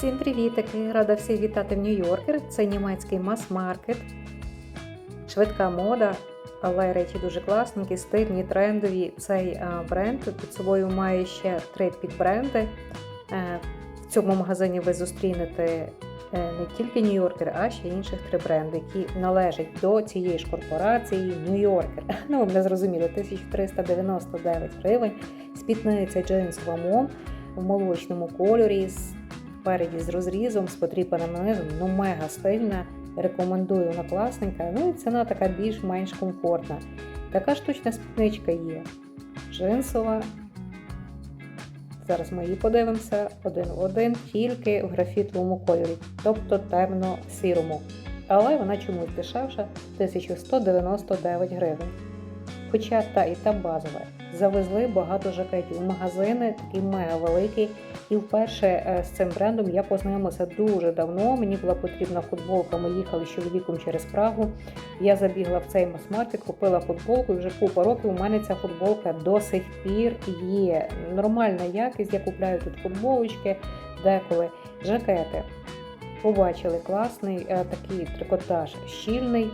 Всім привітики! Рада всіх вітати в Нью-Йоркер. Це німецький мас-маркет. Швидка мода, але речі дуже класненькі, стильні, трендові. Цей бренд під собою має ще три підбренди. Е, В цьому магазині ви зустрінете е, не тільки Нью-Йоркер, а ще інших три бренди, які належать до цієї ж корпорації Нью-Йоркер. Ну, ви мене зрозуміли, 1399 гривень. Спідниця джинсова мом в молочному кольорі. з Спереді з розрізом, з потріпаним низом, ну мега стильна. Рекомендую вона класненька. Ну і ціна така більш-менш комфортна. Така штучна спідничка є. Джинсова. Зараз ми її подивимося один в один, тільки в графітовому кольорі, тобто темно-сірому. Але вона чомусь дешевша 1199 гривень. Хоча та і та базова. Завезли багато жакетів. Магазини такі мега великі. І вперше е, з цим брендом я познайомилася дуже давно. Мені була потрібна футболка. Ми їхали з чоловіком через Прагу. Я забігла в цей мас-маркет, купила футболку. І вже купа років у мене ця футболка до сих пір є. Нормальна якість. Я купляю тут футболочки, деколи жакети. Побачили класний е, такий трикотаж щільний,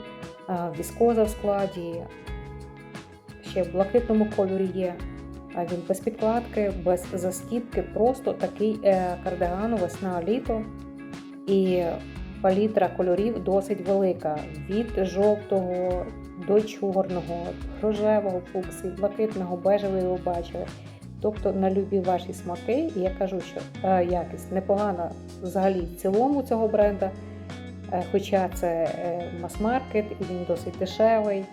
е, віскоза в складі. Ще в блакитному кольорі є. Він без підкладки, без застіпки, просто такий е, кардиган весна-літо. І палітра кольорів досить велика. Від жовтого до чорного, рожевого фуксі, блакитного, бежевого ви бачили. Тобто на любі ваші смаки, і я кажу, що е, якість непогана взагалі в цілому цього бренда. Е, хоча це мас-маркет і він досить дешевий.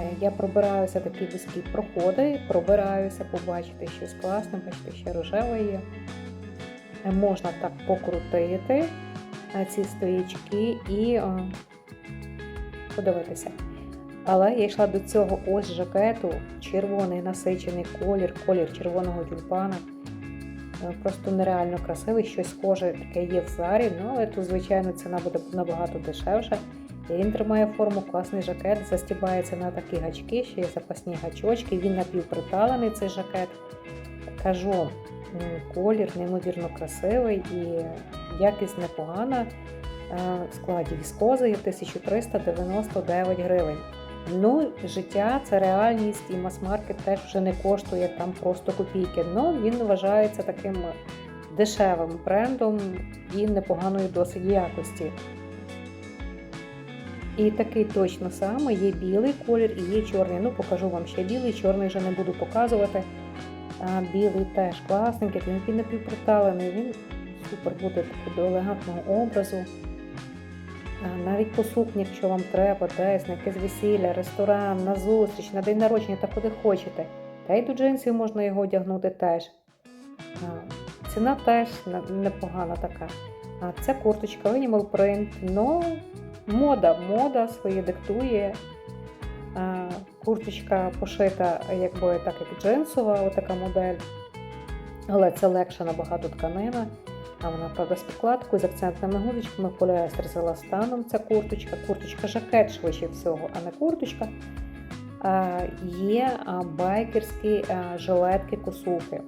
Е, Я пробираюся такі вузькі проходи, пробираюся, побачити щось класне, бачите, ще рожеве є. Е, Можна так покрутити е, ці стоячки і подивитися. Але я йшла до цього ось жакету, червоний насичений колір, колір червоного тюльпана. Просто нереально красивий, щось схоже таке є в зарі, ну але тут, звичайно, ціна буде набагато дешевша. Він тримає форму, класний жакет, застібається на такі гачки, ще є запасні гачочки. Він напівприталений цей жакет. Кажу, колір неймовірно красивий і якість непогана. Е, В складі віскози 1399 гривень. Ну, життя це реальність, і мас-маркет теж вже не коштує там просто копійки. Ну він вважається таким дешевим брендом і непоганої досить якості. І такий точно самий є білий колір і є чорний. Ну, покажу вам ще білий, чорний вже не буду показувати. А білий теж класненький, він напівпроталений, він супер буде такий до елегантного образу. А навіть по сукні, якщо вам треба, десь на якесь весілля, ресторан, на зустріч, на день народження та куди хочете. Та й до джинсів можна його одягнути теж. А, Ціна теж непогана така. А це курточка Animal Print, ну мода, мода своє диктує. Курточка пошита, якби так як джинсова, отака модель. Але це легша набагато тканина. А вона, правда, з підкладкою, з акцентними гудочками, поліестер з еластаном. Ця курточка. Курточка жакет швидше всього, а не курточка. Є байкерські жилетки косухи.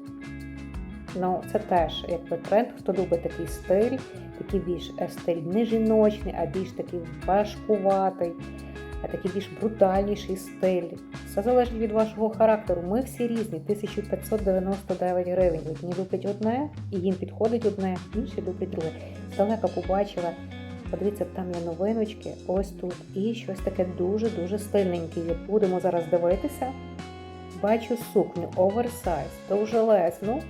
Ну, це теж якби тренд, хто любить такий стиль, такий більш е, стиль не жіночний, а більш такий важкуватий, а такий більш брутальніший стиль. Все залежить від вашого характеру. Ми всі різні, 1599 гривень. Одні люблять одне, і їм підходить одне, інші люблять друге. Здалека побачила. Подивіться, там є новиночки, ось тут. І щось таке дуже-дуже стильненьке. Будемо зараз дивитися. Бачу сукню оверсайз, довжелезну,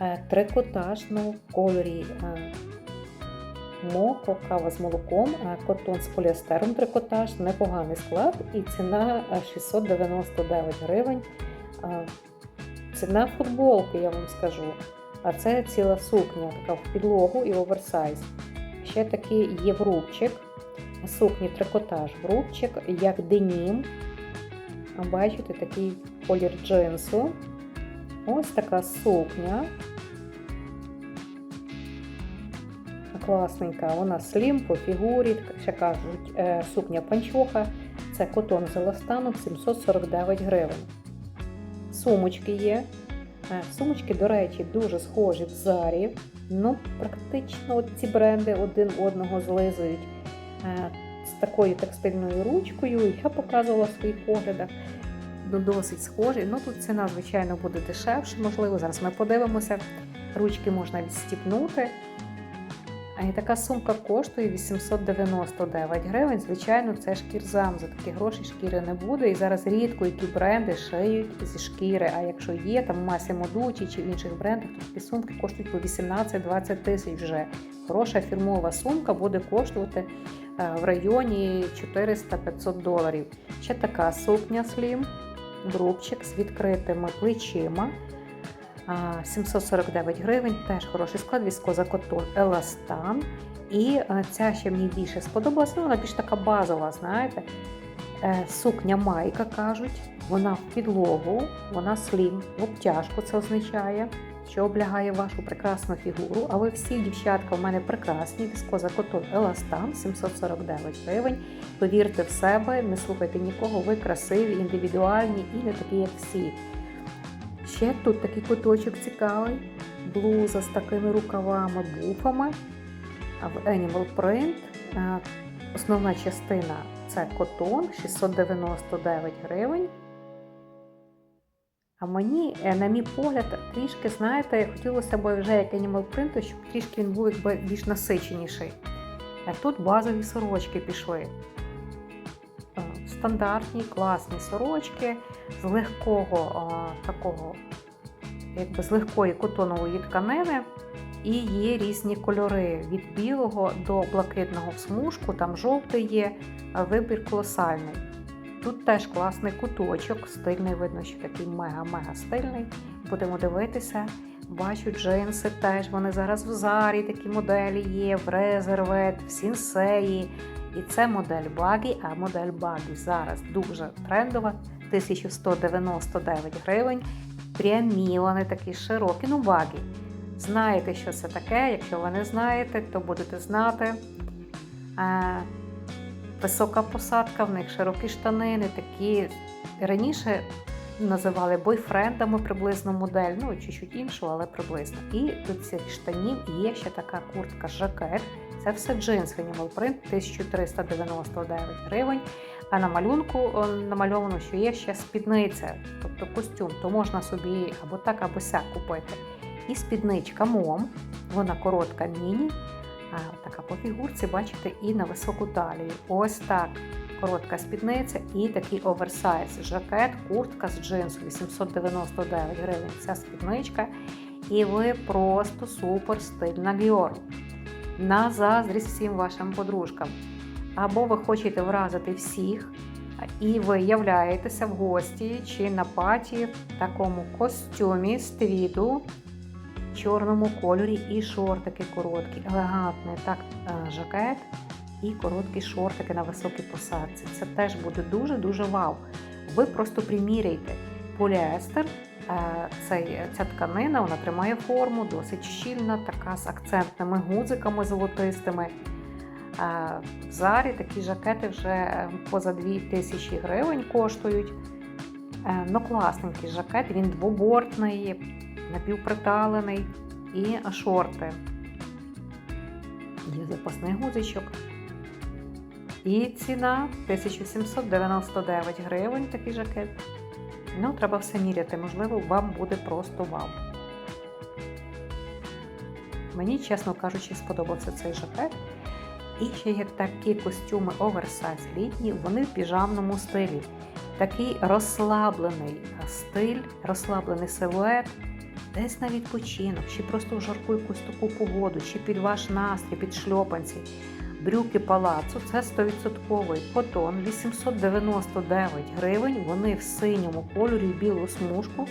е, трикотажну в кольорі е, моко, кава з молоком, е, котон з поліестером трикотаж, непоганий склад і ціна е, 699 гривень. Ціна футболки, я вам скажу. А це ціла сукня, така в підлогу і оверсайз. Ще такий є врубчик, сукні трикотаж врубчик, як денім. Бачите, такий колір джинсу. Ось така сукня. Класненька, вона слім по фігурі, ще кажуть, е, сукня панчоха. Це котон з еластаном 749 гривень. Сумочки є. Е, Сумочки, до речі, дуже схожі в зарі. Ну, практично от ці бренди один одного злизують е, з такою текстильною ручкою. Я показувала в своїх оглядах. Ну, досить схожі. Ну тут ціна, звичайно, буде дешевше, можливо. Зараз ми подивимося. Ручки можна відстіпнути. А і така сумка коштує 899 гривень. Звичайно, це шкірзам. За такі гроші шкіри не буде. І зараз рідко які бренди шиють зі шкіри. А якщо є там Massimo Dutti чи в інших брендах, то такі сумки коштують по 18-20 тисяч вже. Хороша фірмова сумка буде коштувати е, в районі 400-500 доларів. Ще така сукня Slim, грубчик з відкритими плечима. 749 гривень, теж хороший склад, віскоза котон Еластан. І е, ця ще мені більше сподобалася, ну, вона більш така базова, знаєте. Е, Сукня майка кажуть, вона в підлогу, вона слім, в обтяжку це означає, що облягає вашу прекрасну фігуру. А ви всі, дівчатка, в мене прекрасні. Віскоза котон Еластан 749 гривень. Повірте в себе, не слухайте нікого, ви красиві, індивідуальні і не такі, як всі. Ще тут такий куточок цікавий. Блуза з такими рукавами, буфами. В Animal Print е, основна частина це котон 699 гривень. А мені, е, на мій погляд, трішки, знаєте, хотілося б вже як Animal Print, щоб трішки він був якби більш насиченіший. А тут базові сорочки пішли. Е, Стандартні, класні сорочки з легкого такого, якби з легкої котонової тканини. І є різні кольори від білого до блакитного смужку, там жовтий є, вибір колосальний. Тут теж класний куточок, стильний, видно, що такий мега-мега стильний. Будемо дивитися. Бачу джинси теж. Вони зараз в зарі такі моделі є, в резервет, в сінсеї. І це модель багі, а модель багі зараз дуже трендова. 1199 гривень. Прямі вони такі широкі, ну багі. Знаєте, що це таке. Якщо ви не знаєте, то будете знати. Висока посадка, в них широкі штанини, такі раніше називали бойфрендами приблизно модель, ну чуть-чуть іншу, але приблизно. І до цих штанів є ще така куртка жакет. Це все джинс Animal Print 1399 гривень. А на малюнку намальовано, що є ще спідниця, тобто костюм, то можна собі або так, або сяк купити. І спідничка мом, вона коротка міні, така по фігурці, бачите, і на високу талію. Ось так. Коротка спідниця і такий оверсайз. Жакет, куртка з джинсу 899 гривень. Ця спідничка. І ви просто супер стильна Ліор. На заздрість всім вашим подружкам. Або ви хочете вразити всіх, і ви являєтеся в гості чи на паті в такому костюмі з твіду, чорному кольорі і шортики короткі, елегантний так, е, жакет і короткі шортики на високій посадці. Це теж буде дуже-дуже вау. Ви просто приміряйте поліестер. е, ця тканина вона тримає форму, досить щільна, така з акцентними гудзиками золотистими. Е, В зарі такі жакети вже поза 2 тисячі гривень коштують. Ну, класненький жакет, він двобортний, напівприталений і шорти. Є запасний гудзичок. І ціна 1799 гривень такий жакет. Ну, треба все міряти, можливо, вам буде просто вау. Мені, чесно кажучи, сподобався цей жакет. І ще є такі костюми оверсайз літні, вони в піжамному стилі. Такий розслаблений стиль, розслаблений силует, десь на відпочинок, чи просто в жарку якусь таку погоду, чи під ваш настрій, під шльопанці. Брюки палацу це 100% котон 899 гривень. Вони в синьому кольорі, білу смужку.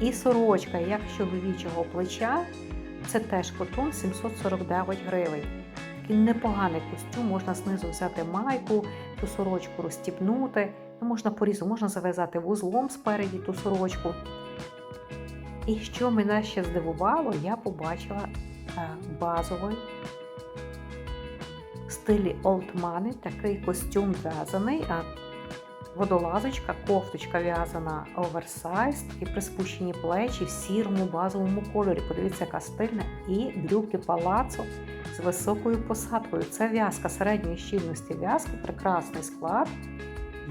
І сорочка, як чоловічого плеча, це теж котон 749 гривень. Такий непоганий костюм, можна знизу взяти майку, ту сорочку розстіпнути. Ну, можна порізу, можна зав'язати вузлом спереді ту сорочку. І що мене ще здивувало, я побачила е, базовий в стилі Old Money, такий костюм в'язаний, водолазочка, кофточка в'язана оверсайз, і приспущені плечі в сірому базовому кольорі. Подивіться, яка стильна. І брюки палацо з високою посадкою. Це в'язка середньої щільності в'язки, прекрасний склад.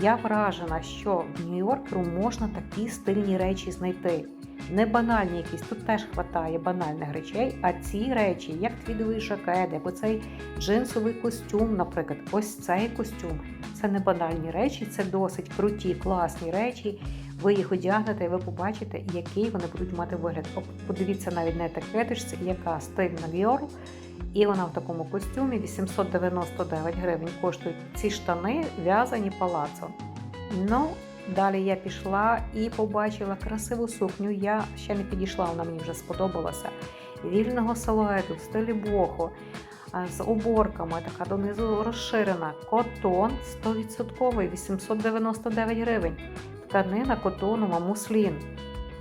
Я вражена, що в Нью-Йоркеру можна такі стильні речі знайти. Не банальні якісь, тут теж вистачає банальних речей, а ці речі, як твідовий жакет, як оцей джинсовий костюм, наприклад, ось цей костюм. Це не банальні речі, це досить круті, класні речі. Ви їх одягнете і ви побачите, який вони будуть мати вигляд. Подивіться навіть на етикеточці, яка стильна Віору. І вона в такому костюмі 899 гривень коштують ці штани в'язані палацо. Ну, далі я пішла і побачила красиву сукню. Я ще не підійшла, вона мені вже сподобалася. Вільного силуету в стилі бохо з оборками, така донизу розширена. Котон 100%, 899 гривень. Тканина котонова, муслін.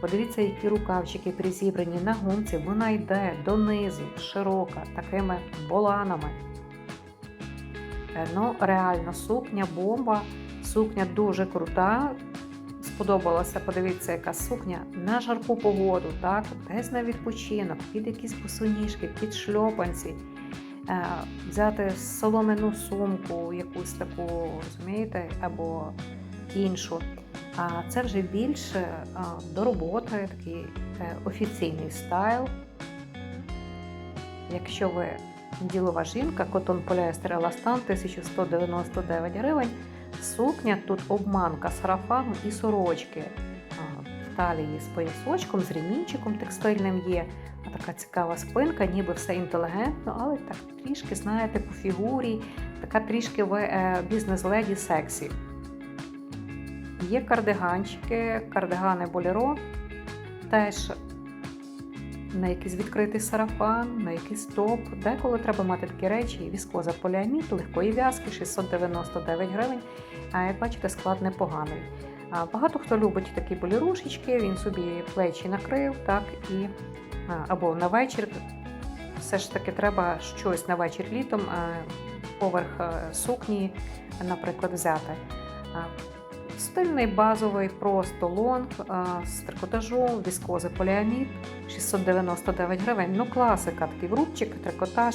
Подивіться, які рукавчики призібрані на гумці. Вона йде донизу, широка, такими боланами. Е, Ну, реально, сукня, бомба. Сукня дуже крута. Сподобалася, подивіться, яка сукня на жарку погоду, так, десь на відпочинок, під якісь босоніжки, під шльопанці. Е, Взяти соломену сумку, якусь таку, розумієте, або іншу. А це вже більше до роботи, такий е, офіційний стайл. Якщо ви ділова жінка, котон поліестер еластан 1199 гривень. Сукня тут обманка сарафану і сорочки. Талії з поясочком, з ремінчиком текстильним є. А така цікава спинка, ніби все інтелігентно, але так трішки, знаєте, по фігурі, така трішки е, бізнес-леді сексі. Є кардиганчики, кардигани боліро, теж на якийсь відкритий сарафан, на якийсь топ. Деколи треба мати такі речі, віскоза поліамід, легкої в'язки, 699 гривень. А як бачите, склад непоганий. Багато хто любить такі болірушечки, він собі плечі накрив, так, і або на вечір. Все ж таки треба щось на вечір літом поверх сукні, наприклад, взяти. Стильний базовий просто лонг з трикотажу, віскози поліамід 699 гривень. Ну, класика, такий врубчик, трикотаж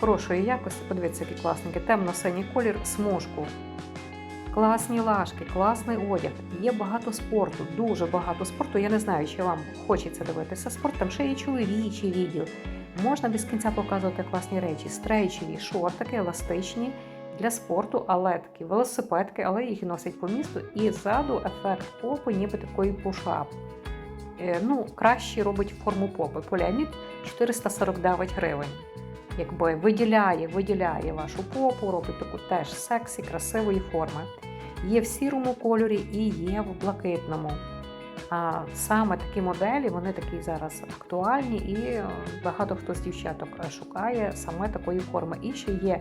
хорошої якості. Подивіться, який класненький. Темно-синій колір, смужку. Класні лашки, класний одяг. Є багато спорту, дуже багато спорту. Я не знаю, чи вам хочеться дивитися спорт. Там ще є чоловічий відділ. Можна без кінця показувати класні речі, стрейчеві, шортики, еластичні для спорту, але такі велосипедки, але їх носять по місту. І ззаду ефект попи, ніби такої пушап. Е, Ну, краще робить форму попи. Поліамід 449 гривень. Якби виділяє, виділяє вашу попу, робить таку теж сексі, красивої форми. Є в сірому кольорі і є в блакитному. А саме такі моделі, вони такі зараз актуальні, і е, багато хто з дівчаток е, шукає саме такої форми. І ще є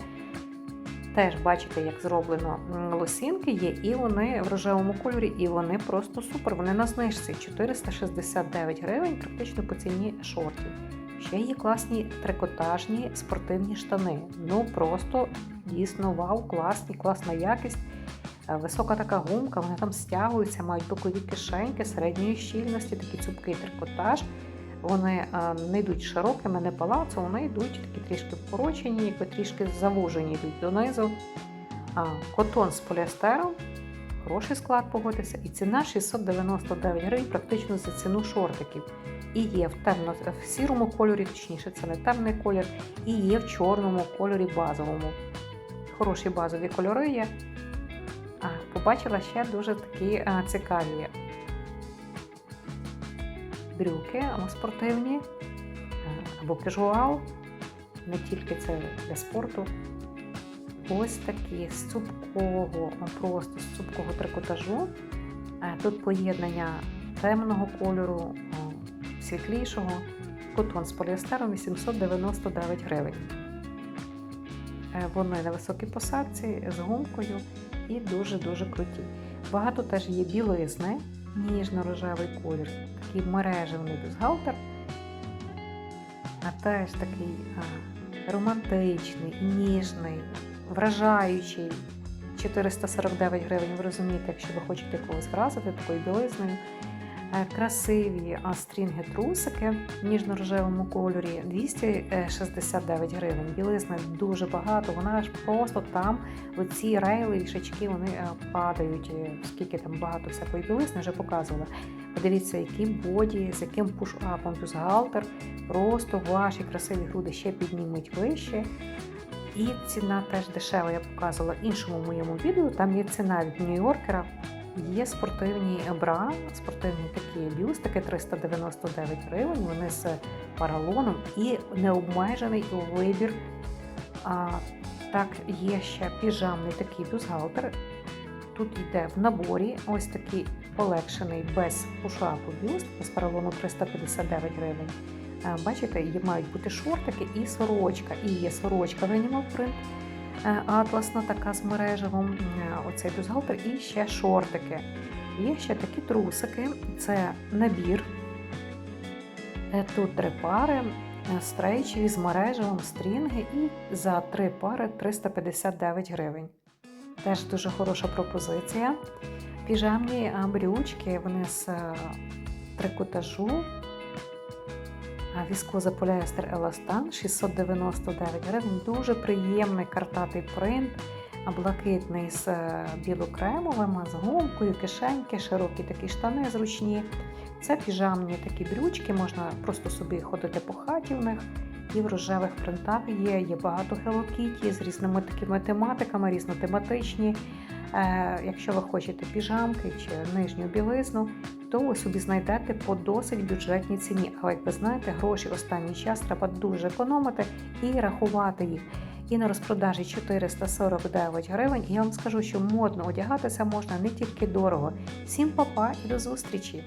теж бачите, як зроблено лосінки є, і вони в рожевому кольорі, і вони просто супер. Вони на знижці 469 гривень, практично по ціні шортів. Ще є класні трикотажні спортивні штани. Ну просто дійсно вау, класні, класна якість. Е, Висока така гумка, вони там стягуються, мають бокові кишеньки середньої щільності, такий цупкий трикотаж. Вони е, не йдуть широкими, не палацом, вони йдуть такі трішки вкорочені, якби трішки завужені йдуть донизу. Котон з поліестером, хороший склад погодиться, і ціна 699 гривень практично за ціну шортиків. І є в темно в сірому кольорі, точніше, це не темний колір, і є в чорному кольорі базовому. Хороші базові кольори є. Побачила ще дуже такі а, цікаві брюки спортивні, або кежуал. Не тільки це для спорту. Ось такі з цупкого, просто з цупкого трикотажу. Тут поєднання темного кольору, світлішого, котон з поліестером 899 гривень. Е, Вони на високій посадці з гумкою і дуже-дуже круті. Багато теж є білизни, ніжно-рожевий колір, такий мережевний бюстгальтер, а теж такий а, романтичний, ніжний, вражаючий. 449 гривень. Ви розумієте, якщо ви хочете когось вразити такою білизною. Е, Красиві а, стрінги трусики в ніжно-рожевому кольорі 269 гривень. Білизни дуже багато, вона аж просто там, оці рейли, вішачки, вони е, падають. Е, Скільки там багато всякої білизни вже показувала. Подивіться, який боді, з яким пуш-апом бюстгальтер. Просто ваші красиві груди ще піднімуть вище. І ціна теж дешева, я показувала в іншому моєму відео. Там є ціна від Нью-Йоркера. Є спортивні бра, спортивні такі бюстики 399 гривень. Вони з паралоном і необмежений вибір. А, так, є ще піжамний такий бюстгальтер. Тут йде в наборі ось такий полегшений без пушапу бюст з паралону 359 гривень. Е, Бачите, є- мають бути шортики і сорочка. І є сорочка в Animal Print атласна, така з мережевим, е, оцей бюстгальтер, і ще шортики. Є ще такі трусики, це набір. Е, Тут три пари, стрейчеві з мережевим стрінги, і за три пари 359 гривень. Теж дуже хороша пропозиція. Піжамні брючки, вони з е, трикотажу. Віскоза поліестер Еластан 699 гривень. Дуже приємний картатий принт, блакитний з е, білокремовим, з гумкою, кишеньки, широкі такі штани зручні. Це піжамні такі брючки, можна просто собі ходити по хаті в них. І в рожевих принтах є, є багато Hello Kitty з різними такими тематиками, різнотематичні. Е, якщо ви хочете піжамки чи нижню білизну, то ви собі знайдете по досить бюджетній ціні. Але як ви знаєте, гроші останній час треба дуже економити і рахувати їх. І на розпродажі 449 гривень. Я вам скажу, що модно одягатися можна не тільки дорого. Всім папа і до зустрічі!